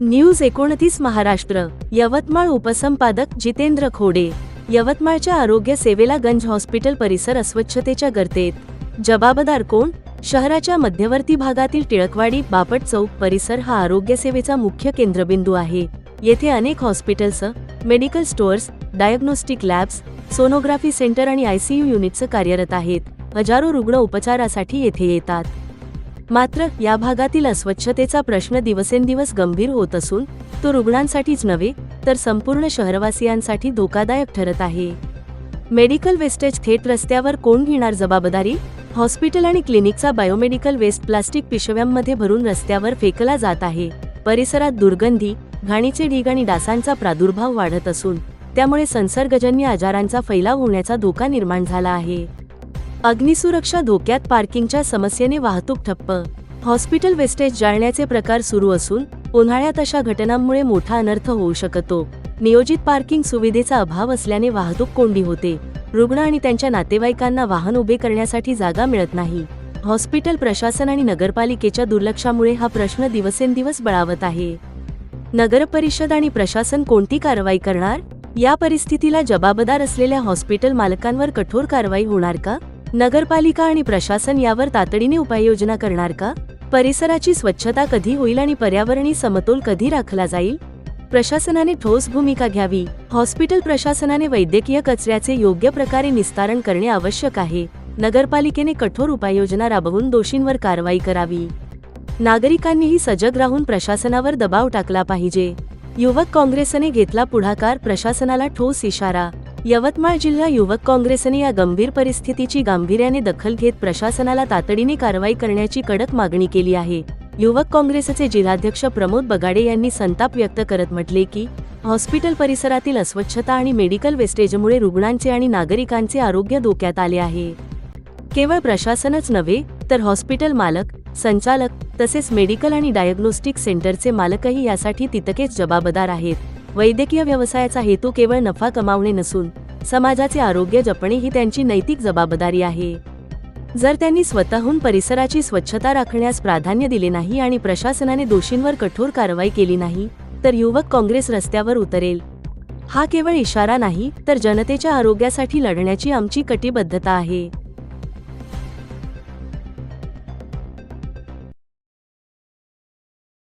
News एकोणतीस महाराष्ट्र यवतमाळ उपसंपादक जितेंद्र खोडे यवतमाळच्या आरोग्य सेवेला गंज हॉस्पिटल परिसर अस्वच्छतेच्या गर्तेत. जबाबदार कोण? शहराच्या मध्यवर्ती भागातील टिळकवाडी बापट चौक परिसर हा आरोग्य सेवेचा मुख्य केंद्रबिंदू आहे. येथे अनेक hospitals medical stores diagnostic labs sonography centre आणि आयसीयू युनिट्स कार्यरत आहेत. हजारो रुग्ण उपचारासाठी येथे येतात. मात्र या भागातील अस्वच्छतेचा प्रश्न दिवसेंदिवस गंभीर होत असून तो रुग्णांसाठीच नव्हे तर संपूर्ण शहरवासियांसाठी धोकादायक ठरत आहे. मेडिकल वेस्टेज थेट रस्त्यावर कोण घेणार जबाबदारी? हॉस्पिटल आणि क्लिनिकचा बायोमेडिकल वेस्ट प्लास्टिक पिशव्यांमध्ये भरून रस्त्यावर फेकला जात आहे. परिसरात दुर्गंधी घाणीचे ढीग आणि डासांचा प्रादुर्भाव वाढत असून त्यामुळे संसर्गजन्य आजारांचा फैलाव होण्याचा धोका निर्माण झाला आहे. अग्निसुरक्षा धोक्यात पार्किंगच्या समस्येने वाहतूक ठप्प. हॉस्पिटल वेस्टेज जाळण्याचे प्रकार सुरू असून उन्हाळ्यात अशा घटनांमुळे मोठा अनर्थ होऊ शकतो. नियोजित पार्किंग सुविधेचा अभाव असल्याने वाहतूक कोंडी होते. रुग्ण आणि त्यांच्या नातेवाईकांना वाहन उभे करण्यासाठी जागा मिळत नाही. हॉस्पिटल प्रशासन आणि नगरपालिकेच्या दुर्लक्षामुळे हा प्रश्न दिवसेंदिवस बळावत आहे. नगर परिषद आणि प्रशासन कोणती कारवाई करणार? या परिस्थितीला जबाबदार असलेल्या हॉस्पिटल मालकांवर कठोर कारवाई होणार का? नगरपालिका आणि प्रशासन यावर तातडीने उपाययोजना करणार का? परिसराची स्वच्छता कधी होईल आणि पर्यावरणी समतोल कधी राखला जाईल? प्रशासनाने ठोस भूमिका घ्यावी. हॉस्पिटल प्रशासनाने वैद्यकीय कचऱ्याचे योग्य प्रकारे निस्तारण करणे आवश्यक आहे. नगरपालिकेने कठोर उपाययोजना राबवून दोषींवर कारवाई करावी. नागरिकांनीही सजग राहून प्रशासनावर दबाव टाकला पाहिजे. युवक काँग्रेसने घेतला पुढाकार प्रशासनाला ठोस इशारा यवतमाळ जिल्हा युवक काँग्रेसने या गंभीर परिस्थितीची गांभीर्याने दखल घेत प्रशासनाला तातडीने कारवाई करण्याची कडक मागणी केली आहे. युवक काँग्रेसचे जिल्हाध्यक्ष प्रमोद बगाडे यांनी संताप व्यक्त करत म्हटले की हॉस्पिटल परिसरातील अस्वच्छता आणि मेडिकल वेस्टेजमुळे रुग्णांचे आणि नागरिकांचे आरोग्य धोक्यात आले आहे. केवळ प्रशासनच नव्हे तर हॉस्पिटल मालक संचालक तसेच मेडिकल आणि डायग्नोस्टिक सेंटरचे मालकही यासाठी तितकेच जबाबदार आहेत. वैद्यकीय व्यवसायाचा हेतू केवळ नफा कमावणे नसून समाजाचे आरोग्य जपणे ही त्यांची नैतिक जबाबदारी आहे. जर त्यांनी स्वतःहून परिसराची स्वच्छता राखण्यास प्राधान्य दिले नाही आणि प्रशासनाने दोषींवर कठोर कारवाई केली नाही तर युवक काँग्रेस रस्त्यावर उतरेल. हा केवळ इशारा नाही तर जनतेच्या आरोग्यासाठी लढण्याची आमची कटिबद्धता आहे.